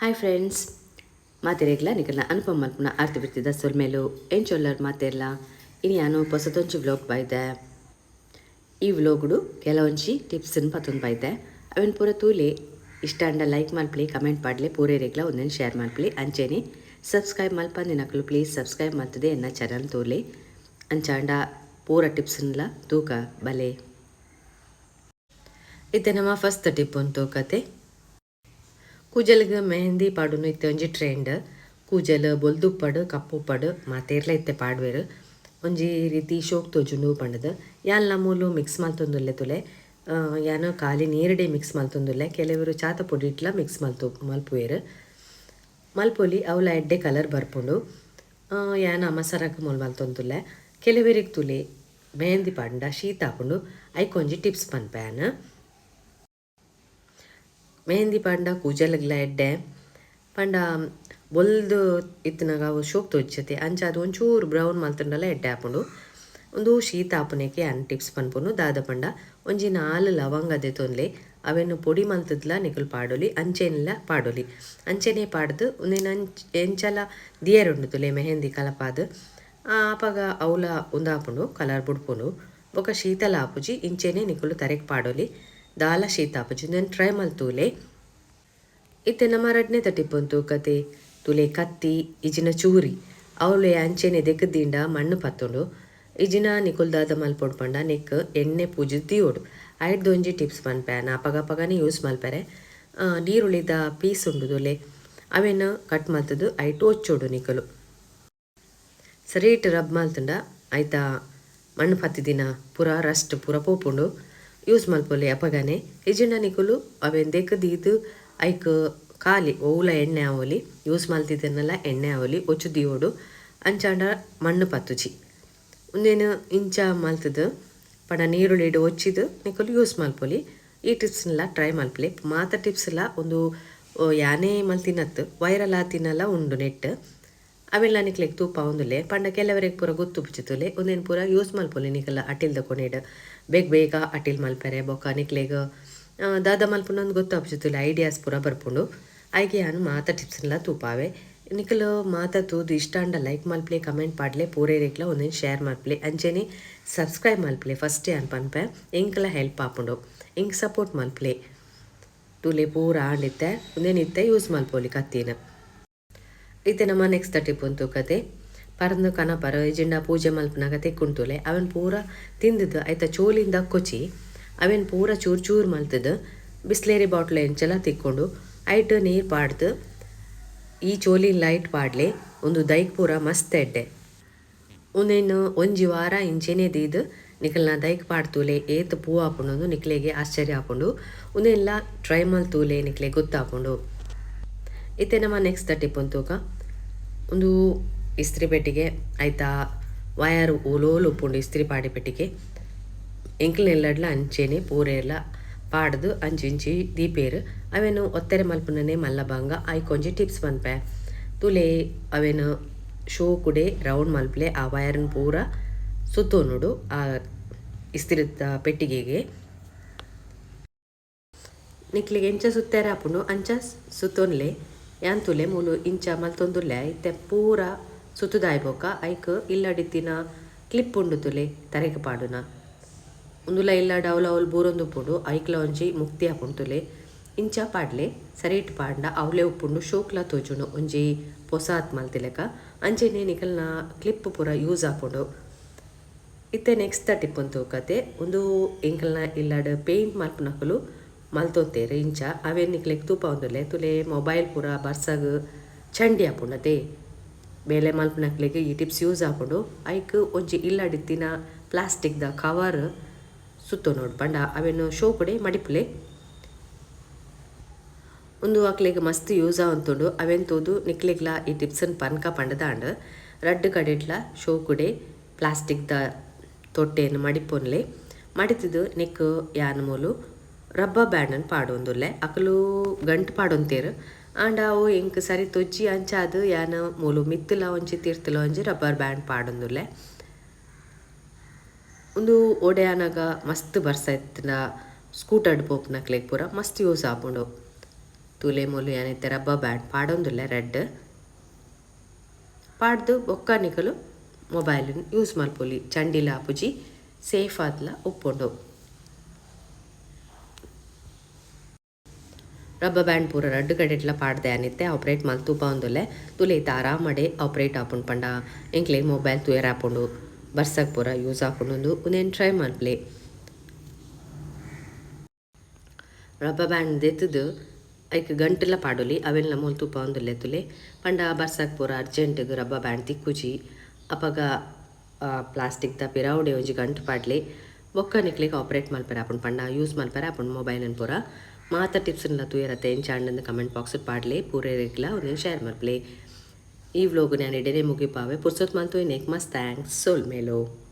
Hi friends ಮಾತಿರೇಗ್ಲ ನಿಕಲ್ನ ಅನುಪಮ್ ಮಲ್ಪನ ಆರ್ತಿ ಬಿಡ್ತಿದ್ದ ಸೊಲ್ಮೇಲು ಚೊಲ್ಲರ್ ಮಾತೆರ್ಲ ಇನಿ ಯಾನು ಹೊಸದೊಂಚು ವ್ಲೋಗ್ ಬಾಯ್ದೆ ಈ ವ್ಲೋಗ್ಡು ಕೆಲವೊಂಚಿ ಟಿಪ್ಸನ್ನು ಪತ್ತೊಂದು ಬಾಯ್ದೆ ಅವನ್ ಪೂರ ತೂಲೆ ಇಷ್ಟ ಅಂಡ ಲೈಕ್ ಮಲ್ಪಲಿ, ಕಮೆಂಟ್ ಪಾಡ್ಲೆ, ಪೂರೇ ರೇಗ್ಲ ಒಂದೇನು ಶೇರ್ ಮಲ್ಪಲಿ. ಅಂಚೇನಿ ಸಬ್ಸ್ಕ್ರೈಬ್ ಮಲ್ಪಂದಿನಕ್ಲು ಪ್ಲೀಸ್ ಸಬ್ಸ್ಕ್ರೈಬ್ ಮಾಡ್ತದೆ ಎನ್ನ ಚಾನಲ್ ತೋಲೆ. ಅಂಚಾಂಡ ಪೂರ ಟಿಪ್ಸನ್ಲ ತೂಕ ಬಲೆ. ಇತ್ತೆ ನಮ್ಮ ಫಸ್ಟ್ ಟಿಪ್ ಒಂದು ಕತೆ. ಕೂಜಲ್ಗೆ ಮೆಹಂದಿ ಪಾಡುನು ಇತ್ತೆ ಒಂಜಿ ಟ್ರೆಂಡ್ ಕೂಜಲ್ ಕಪ್ಪು ಪಡು ಮಾತೇರ್ಲ ಇತ್ತೆ ಪಾಡ್ವೆರ್. ಒಂಜಿ ರೀತಿ ಶೋಕ್ ತೋಜುಂಡು ಪಂಡದ. ಯಾನ್ ನಮ್ಮೂಲು ಮಿಕ್ಸ್ ಮಲ್ತೊಂದುಲ್ಲೆ ತುಲೆ. ಯಾನು ಖಾಲಿ ನೀರಡೆ ಮಿಕ್ಸ್ ಮಲ್ತೊಂದುಲ್ಲೆ ಕೆಲವರು ಚಾತ ಪುಡಿ ಇಟ್ಲ ಮಿಕ್ಸ್ ಮಲ್ತು ಮಲ್ಪುವೆರ್. ಮಲ್ಪೊಲಿ ಅವಲ ಎಡ್ಡೆ ಕಲರ್ ಬರ್ಪುಂಡು. ಯಾನು ಮೂಲ ಮೊಲ್ ಮಲ್ತೊಂದುಲ್ಲೆ ಕೆಲವರಿಗೆ ತುಲಿ ಮೆಹಂದಿ ಪಾಂಡ ಶೀತ ಹಾಕೊಂಡು ಐಕೊಂಜಿ ಟಿಪ್ಸ್ ಪನ್ಪ್ಯಾನ್ ಮೆಹಂದಿ ಪಂಡ ಕೂಜಲಗ್ಲ ಎಡ್ಡೆ ಪಂಡ ಬೊಲ್ದು ಇತ್ತಿನಾಗ ಅವು ಶೋಕ್ ತೋಚತೆ ಅಂಚ ಅದು ಒಂಚೂರು ಬ್ರೌನ್ ಮಲ್ತಂಡಲ ಎಡ್ಡೆ ಹಾಪುಂಡು ಒಂದು ಶೀತ ಆಪುನೆಕೆ ಅನ್ ಟಿಪ್ಸ್ ಪನ್ಪುನು ದಾದ ಪಂಡ ಒಂಜಿ ನಾಲ್ ಲವಂಗದೆ ತೊಂದ್ಲೆ ಅವೆನ್ನು ಪೊಡಿ ಮಲ್ತದ್ಲ ನಿಕಲ್ ಪಾಡೋಲಿ ಅಂಚೆನೆಲ್ಲ ಪಾಡೊಲಿ ಅಂಚೆನೆ ಪಾಡ್ದು ಒಂದಿನ ಎಂಚಲ ದಿಯರುಂಡು ತುಲೆ ಮೆಹಂದಿ ಕಲಪಾದ ಆಪಾಗ ಅವಲ ಉಂದಾಪುಂಡು ಕಲರ್ ಬುಡ್ಪುಂಡು ಬೊಕ ಶೀತಲ ಆಪುಜಿ ಇಂಚೆನೆ ನಿಕುಲು ತರೆಕ್ ಪಾಡೊಲಿ ದಾಲ ಶೀತ ಆಪುಜಿ ನಾನು ಟ್ರೈ ಮಲ್ತೂಲೆ ಇತ್ತೆ ನಮ್ಮ ರಡ್ನೆ ತಟಿಪ್ಪೊಂತು ಕತೆ. ತುಲೆ ಕತ್ತಿ ಇಜಿನ ಚೂರಿ. ಅವಳು ಅಂಚೆನೆ ದೆಕ್ಕದಿಂಡ ಮಣ್ಣು ಪತ್ತೊಂಡು. ಇಜಿನ ನಿಕುಲ್ದಾದ ಮಲ್ಪೊಡ್ ಪಂಡ ನೆಕ್ ಎಣ್ಣೆ ಪೂಜೆ ದಿಯೋಡು. ಐಟ್ ದೊಂಜಿ ಟಿಪ್ಸ್ ನಾ ಪಗ ಪಗನೆ ಯೂಸ್ ಮಲ್ಪೆರೆ. ನೀರುಳಿದ ಪೀಸ್ ಉಂಡು ತುಲೆ. ಅವೇನು ಕಟ್ ಮಲ್ತದು ಐಟ್ ಒಚ್ಚೋಡು ನಿಕಲು. ಸರಿಟ್ ರಬ್ ಮಲ್ತುಂಡ ಐತ ಮಣ್ಣು ಪತ್ತಿದಿನ ಪೂರ ರಸ್ಟ್ ಪೂರ ಪೋಪುಂಡು. ಯೂಸ್ ಮಲ್ಪೊಲೆ ಅಪಗನೆ. ಇಜಿನ ನಿಕುಲು ಅವೆನ್ ದೆಕ್ಕದೀದು ಐಕ್, ಖಾಲಿ ಓಲ ಎಣ್ಣೆ, ಆವೊಲಿ, ಯೂಸ್ ಮಲ್ತಿದ್ದನ್ನೆಲ್ಲ ಎಣ್ಣೆ, ಆವೊಲಿ ಒಚ್ಚು ದಿಯೋಡು ಅಂಚಾಂಡ, ಮಣ್ಣು ಪತ್ತುಜಿ ಒಂದೇನು ಇಂಚ ಮಲ್ತದು ಪಡ ನೀರುಳ್ಳಿಡು ಒಚ್ಚಿದು ನಿಕಲು ಯೂಸ್ ಮಲ್ಪೊಲಿ ಈ ಟಿಪ್ಸ್ನೆಲ್ಲ ಟ್ರೈ ಮಲ್ಪಲಿ ಮಾತ ಟಿಪ್ಸ್ ಎಲ್ಲ ಒಂದು ಯಾನೇ ಮಲ್ತಿನತ್ತು, ವೈರಲ್ ಆತಿನಲ್ಲ ಉಂಡು ನೆಟ್ ಅವೆಲ್ಲ ನಿಕ್ಲೆಗ್ ತೂಪ ಒಂದುಲೆ ಪಂಡ ಕೆಲವರಿಗೆ ಪೂರ ಗೊತ್ತು ಬಿಚ್ಚಿತುಲೆ ಒಂದೇನು ಪೂರ ಯೂಸ್ ಮಲ್ಪೊಲಿ ನಿಕಲ್ಲ ಅಟಿಲ್ದ ಕೊನೆಡ್. ಬೇಗ ಬೇಗ ಅಟಿಲ್ ಮಲ್ಪರೆ ಬೊಕ್ಕ ನಿಕ್ಲೆಗ್ ದಾದ ಮಲ್ಪುನೊಂದು ಗೊತ್ತು ಅಪ್ಸಿತುಲೆ ಐಡಿಯಾಸ್ ಪೂರ ಬರ್ಪುಂಡು ಆಯ್ಕೆ ಯಾನು ಮಾತ ಟಿಪ್ಸ್ನೆಲ್ಲ ತೂಪಾವೆ. ನಿಖಲು, ಮಾತ ತೂದು ಇಷ್ಟ ಅಂಡ ಲೈಕ್ ಮಲ್ಪ್ಲೆ ಕಮೆಂಟ್ ಪಾಡ್ಲೆ ಪೂರೇ ರೇಕ್ಲ ಒಂದೇನು ಶೇರ್ ಮಲ್ಪ್ಲೆ. ಅಂಚೆನೆ ಸಬ್ಸ್ಕ್ರೈಬ್ ಮಲ್ಪ್ಲೆ ಫಸ್ಟೇ ಅನ್ ಪನ್ಪೆ ಇಂಕಲ ಹೆಲ್ಪ್ ಆಪುಂಡು. ಇಂಕ್ ಸಪೋರ್ಟ್ ಮಲ್ಪ್ಲೆ. ತೂಲೆ ಪೂರ ಆಂಡಿತ್ತೆ. ಒಂದೇನಿತ್ತೆ ಯೂಸ್ ಮಲ್ಪೋಲಿ ಕತ್ತಿನ. ಇತ್ತೆ ನಮ್ಮ ನೆಕ್ಸ್ಟ್ ಟಿಪ್ ಒಂದು ಕತೆ. ಪರಂದು ಕನಪರ ಎಜೆಂಡ ಪೂಜೆ ಮಲ್ಪನಾಗ ತೆಕ್ಕುಂಟುಲೆ ಅವನ್ ಪೂರ ತಿಂದಿದ್ದು ಆಯ್ತಾ ಚೋಲಿಂದ ಕೊಚ್ಚಿ. ಅವನ್ ಪೂರ ಚೂರ್ ಚೂರ್ ಮಲ್ತದ. ಬಿಸ್ಲೇರಿ ಬಾಟ್ಲ್ ಎಂಚೆಲ್ಲ ತಿಕ್ಕೊಂಡು ಐಟ್ ನೀರು ಪಾಡ್ದು, ಈ ಚೋಲಿ ಲೈಟ್ ಪಾಡ್ಲೆ ಒಂದು ದೈಕ್ ಪೂರ ಮಸ್ತ್ ಎಡ್ಡೆ. ಒಂದೇನು ಒಂಜಿ ವಾರ ಇಂಚೆನೆ ದೀದು ನಿಖಲ್ನ ದೈಕ್ ಪಾಡ್ತೂಲೆ ಏತ್ ಪೂ ಹಾಕೊಂಡು ನಿಕ್ಲೆಗೆ ಆಶ್ಚರ್ಯ ಹಾಕೊಂಡು, ಒಂದೆಲ್ಲ ಟ್ರೈ ಮಲ್ತೂಲೆ ನಿಕ್ಲೆ ಗೊತ್ತಾಕೊಂಡು. ಇತ್ತೆ ನಮ್ಮ ನೆಕ್ಸ್ಟ್ ಟಿಪ್ ಅಂತೂಕ ಒಂದು ಇಸ್ತ್ರಿ ಪೆಟ್ಟಿಗೆ, ಆಯ್ತಾ ವಯರ್ ಓಲೋಲು ಉಪ್ಪುಂಡು ಇಸ್ತ್ರಿ ಪಾಡಿ ಪೆಟ್ಟಿಗೆ. ಎಂಕ್ಲೆಲ್ಲಡ್ಲ ಅಂಚೆನೆ ಪೂರೆಲ್ಲ ಪಾಡ್ದು ಅಂಚಿಂಚಿ ದೀಪೇರು. ಅವೇನು ಒತ್ತೆರೆ ಮಲ್ಪುನನೆ ಮಲ್ಲಭಂಗ ಐಕೊಂಜಿ ಟಿಪ್ಸ್ ಮನ್ಪೆ ತುಲೆ ಅವೇನು ಶೋ ಕುಡೆ ರೌಂಡ್ ಮಲ್ಪಲೆ ಆ ವಯರ್ನ ಪೂರ ಸುತ್ತೋನುಡು ಆ ಇಸ್ತಿರಿದ ಪೆಟ್ಟಿಗೆಗೆ. ನಿಕ್ಲಿಗೆ ಎಂಚ ಸುತ್ತಾರೆ ಹಾಪುಂಡು ಅಂಚ ಸುತ್ತೋನ್ಲೆ. ಯಾನ್ ತುಲೆ ಮೂಲು ಇಂಚ ಮಲ್ತೊಂದುಲ್ಲೆ, ಇತ್ತೆ ಪೂರ ಸುತ್ತದಾಯ್ಬೋಕ, ಐಕ್ ಇಲ್ಲಡಿತ್ತಿನ ಕ್ಲಿಪ್ ಉಂಡು ತುಲೆ ತರೆಗೆ ಪಾಡುನ. ಉಂದುಲ ಇಲ್ಲ ಡೌಲ ಅವಲ್ ಬೂರೊಂದು ಉಪ್ಪುಂಡು ಐಕ್ಲ ಒಂಜಿ ಮುಕ್ತಿ ಹಾಪುಂಟುಲೆ ಇಂಚ ಪಾಡ್ಲೆ ಸರಿಟ್ ಪಾಂಡ, ಅವ್ಲೆ ಉಪ್ಪುಂಡು ಶೋಕ್ಲ ತೋಜುಂಡು ಒಂಜಿ ಪೊಸಾತ್ ಮಲ್ತಿಲೆಕ ಅಂಚೆನೆ ನಿಕಲ್ನ ಕ್ಲಿಪ್ ಪೂರ ಯೂಸ್ ಆಪುಂಡು ಇತ್ತೆ ನೆಕ್ಸ್ಟ್ ಟಿಪ್ ಒಂದು ಕತೆ ಒಂದು ಎಂಕಲ್ನ ಇಲ್ಲಡ್ ಪೇಂಟ್ ಮಲ್ಪನಕಲು ಮಲ್ತೊತ್ತೇರು ಇಂಚ. ಅವೇ ನಿಕ್ಲೆಗ್ ತೂಪ ಒಂದುಲೆ ತುಲೆ ಮೊಬೈಲ್ ಪೂರ ಬರ್ಸಾಗ ಚಂಡಿ ಹಾಪುಂಡತೆ ಬೇಲೆ ಮಲ್ಪನಕ್ಲೆಗ್ ಈ ಟಿಪ್ಸ್ ಯೂಸ್ ಹಾಕೊಂಡು ಐಕ್ ಒಂಜಿ ಇಲ್ಲಾಡಿತ್ತಿನ ಪ್ಲಾಸ್ಟಿಕ್ದ ಕವರ್ ಸುತ್ತು ನೋಡಿ. ಪಂಡ ಅವೇನು ಶೋ ಕೊಡೆ, ಮಡಿಪುಲೆ. ಒಂದು ಅಕ್ಲೆಗ್ ಮಸ್ತ್ ಯೂಸ್ ಆವಂತುಂಡು ಅವೆನ್ ತೋದು, ನಿಕ್ಲೆಗ್ಲ ಈ ಟಿಪ್ಸನ್ ಪನ್ಕ ಪಂಡದಾಂಡ್ ರಡ್ಡ್ ಕಡೆಟ್ಲ ಶೋ ಕುಡೆ. ಪ್ಲಾಸ್ಟಿಕ್ದ ತೊಟ್ಟೆಯನ್ನು ಮಡಿಪೊನ್ಲೆ. ಮಡಿತಿದ್ದು ನಿಕ್ ಯಾನ್ ಮೂಲು ರಬ್ಬರ್ ಬ್ಯಾಂಡನ್ ಪಾಡೊಂದುಲ್ಲೆ. ಅಕಲು ಗಂಟು ಪಾಡೊಂತೇರು. ಆಂಡ ಅವು ಎಂಕ್ ಸರಿ ತೊಜ್ಜಿ ಅಂಚಾದು ಯಾನ ಮೂಲು ಮಿತ್ತಲ ಒಂಜಿ, ತೀರ್ತಲ ಒಂಜಿ ರಬ್ಬರ್ ಬ್ಯಾಂಡ್ ಪಾಡೊಂದುಲ್ಲೆ. ಒಂದು ಒಡೆಯಾನಾಗ ಮಸ್ತ್ ಬರ್ಸ ಇತ್ತಿನ ಸ್ಕೂಟರ್ಡ್ ಪೋಪ್ನಕ್ಲೆಗ್ ಪೂರ ಮಸ್ತ್ ಯೂಸ್ ಆಪುಂಡು. ತೂಲೆ ಮೊಲು ಏನೈತೆ ರಬ್ಬ ಬ್ಯಾಂಡ್ ಪಾಡೊಂದುಲ್ಲೆ ರೆಡ್. ಪಾಡ್ದು ಬೊಕ್ಕ ನಿಕಲು ಮೊಬೈಲ್ ಯೂಸ್ ಮಲ್ಪೊಲಿ, ಚಂಡಿಲ ಆಪುಜಿ ಸೇಫ್ ಆದ್ಲ ಉಪ್ಪುಂಡು. ರಬ್ಬ ಬ್ಯಾಂಡ್ ಪೂರ ರಡ್ಡ್ ಕಡೆಟ್ಲ ಪಾಡ್ದೆ ಅನಿತ್ತೆ ಆಪ್ರೇಟ್ ಮಲ್ತು ಬಾಂದುಲೆ ತಾರಾ ಆರಾಮಡೆ ಆಪ್ರೇಟ್ ಆಪುಂಡು ಪಂಡ, ಎಂಕ್ಲೆ ಮೊಬೈಲ್ ತುಯರ್ ಆಪುಂಡು. ಬರ್ಸಕ್ ಪೂರ ಯೂಸ್ ಆಪುಂಡು ಒಂದೇನು ಟ್ರೈ ಮಾಡಲಿ ರಬ್ಬ ಬ್ಯಾಂಡ್ ದೆತ್ತದು ಐಕ್ ಗಂಟೆಲ ಪಾಡೋಲಿ ಅವೆಲ್ಲ ಮೂಲ ತುಪ್ಪ ಒಂದು ಲೆತ್ತುಲೆ ಪಂಡ ಬರ್ಸಕ್ ಪೂರ ಅರ್ಜೆಂಟಿಗೆ ರಬ್ಬ ಬ್ಯಾಂಡ್ ತಿಕ್ಕುಜಿ ಅಪಗ ಪ್ಲಾಸ್ಟಿಕ್ ದ ಪಿರಾವುಡೆ ಒಂಜಿ ಗಂಟು ಪಾಡ್ಲಿ ಬೊಕ್ಕ ನಿಕ್ಲಿಗೆ ಆಪ್ರೇಟ್ ಮಲ್ಪೆರ ಆಪುಂಡು ಪಂಡ ಯೂಸ್ ಮಲ್ಪೆರ ಆಪುಂಡು ಮೊಬೈಲನ್ ಪೂರ ಮಾತ ಟಿಪ್ಸ್ನ ತೂಯರತ್ತೆ ಎಂಚಾಂಡ್ ಕಮೆಂಟ್ ಬಾಕ್ಸ್ ಪಾಡ್ಲೆ ಪೂರೇರಿಕ್ಲ ಒಂದೇನು ಶೇರ್ ಮಲ್ಪ್ಲೆ ಈ ವ್ಲೋಗ್ ನಾನು ಎಡೆನೆ ಮುಗಿಪಾವೆ. ಪುರ್ಸೊತ್ ಮಲ್ತು ನೆಕ್ ಮಸ್ತ್ ಥ್ಯಾಂಕ್ಸ್. ಸೋಲ್ ಮೇಲೋ